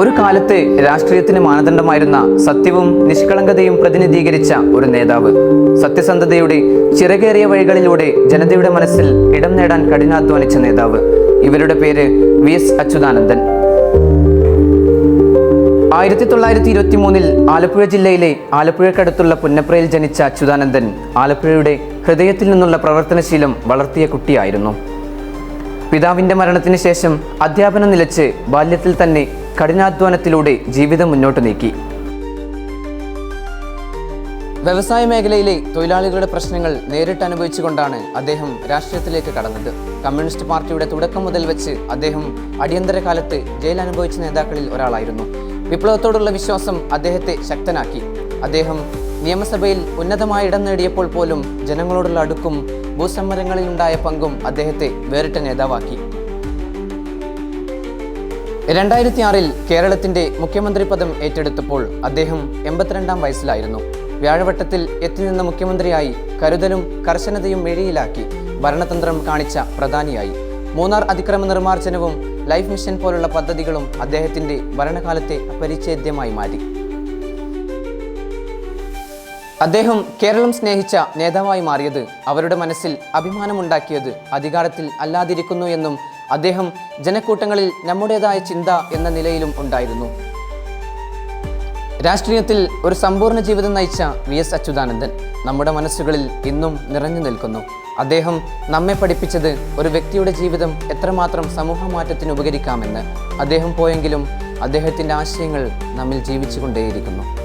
ഒരു കാലത്ത് രാഷ്ട്രീയത്തിന് മാനദണ്ഡമായിരുന്ന സത്യവും നിഷ്കളങ്കതയും പ്രതിനിധീകരിച്ച ഒരു നേതാവ്. സത്യസന്ധതയുടെ ചിറകേറിയ വഴികളിലൂടെ ജനതയുടെ മനസ്സിൽ ഇടം നേടാൻ കഠിനാധ്വാനിച്ച നേതാവ്. ഇവരുടെ പേര് വി എസ് അച്യുതാനന്ദൻ. ആയിരത്തി തൊള്ളായിരത്തി ഇരുപത്തി മൂന്നിൽ ആലപ്പുഴ ജില്ലയിലെ ആലപ്പുഴക്കടുത്തുള്ള പുന്നപ്രയിൽ ജനിച്ച അച്യുതാനന്ദൻ ആലപ്പുഴയുടെ ഹൃദയത്തിൽ നിന്നുള്ള പ്രവർത്തനശീലം വളർത്തിയ കുട്ടിയായിരുന്നു. പിതാവിന്റെ മരണത്തിന് ശേഷം അധ്യാപനം നിലച്ച് ബാല്യത്തിൽ തന്നെ കഠിനാധ്വാനത്തിലൂടെ ജീവിതം മുന്നോട്ട് നീക്കി. വ്യവസായ മേഖലയിലെ തൊഴിലാളികളുടെ പ്രശ്നങ്ങൾ നേരിട്ട് അനുഭവിച്ചുകൊണ്ടാണ് അദ്ദേഹം രാഷ്ട്രീയത്തിലേക്ക് കടന്നത്. കമ്മ്യൂണിസ്റ്റ് പാർട്ടിയുടെ തുടക്കം മുതൽ വെച്ച് അദ്ദേഹം അടിയന്തര കാലത്ത് ജയിൽ അനുഭവിച്ച നേതാക്കളിൽ ഒരാളായിരുന്നു. വിപ്ലവത്തോടുള്ള വിശ്വാസം അദ്ദേഹത്തെ ശക്തനാക്കി. അദ്ദേഹം നിയമസഭയിൽ ഉന്നതമായ ഇടം നേടിയപ്പോൾ പോലും ജനങ്ങളോടുള്ള അടുക്കും ഭൂസമരങ്ങളിലുണ്ടായ പങ്കും അദ്ദേഹത്തെ വേറിട്ട നേതാവാക്കി. രണ്ടായിരത്തി ആറിൽ കേരളത്തിന്റെ മുഖ്യമന്ത്രി പദം ഏറ്റെടുത്തപ്പോൾ അദ്ദേഹം എൺപത്തിരണ്ടാം വയസ്സിലായിരുന്നു. വ്യാഴവട്ടത്തിൽ എത്തിനിന്ന മുഖ്യമന്ത്രിയായി കരുതലും കർശനതയും മെഴിയിലാക്കി ഭരണതന്ത്രം കാണിച്ച പ്രധാനിയായി. മൂന്നാർ അതിക്രമ നിർമ്മാർജനവും ലൈഫ് മിഷൻ പോലുള്ള പദ്ധതികളും അദ്ദേഹത്തിന്റെ ഭരണകാലത്തെ അപരിച്ഛേദ്യമായി മാറി അദ്ദേഹം കേരളം സ്നേഹിച്ച നേതാവായി മാറിയത് അവരുടെ മനസ്സിൽ അഭിമാനമുണ്ടാക്കിയത് അധികാരത്തിൽ അല്ലാതിരിക്കുന്നു എന്നും അദ്ദേഹം ജനക്കൂട്ടങ്ങളിൽ നമ്മുടേതായ ചിന്ത എന്ന നിലയിലും ഉണ്ടായിരുന്നു. രാഷ്ട്രീയത്തിൽ ഒരു സമ്പൂർണ ജീവിതം നയിച്ച വി എസ് അച്യുതാനന്ദൻ നമ്മുടെ മനസ്സുകളിൽ ഇന്നും നിറഞ്ഞു നിൽക്കുന്നു. അദ്ദേഹം നമ്മെ പഠിപ്പിച്ചത് ഒരു വ്യക്തിയുടെ ജീവിതം എത്രമാത്രം സമൂഹമാറ്റത്തിന് ഉപകരിക്കാമെന്ന് അദ്ദേഹം പോയെങ്കിലും അദ്ദേഹത്തിന്റെ ആശയങ്ങൾ നമ്മിൽ ജീവിച്ചുകൊണ്ടേയിരിക്കുന്നു.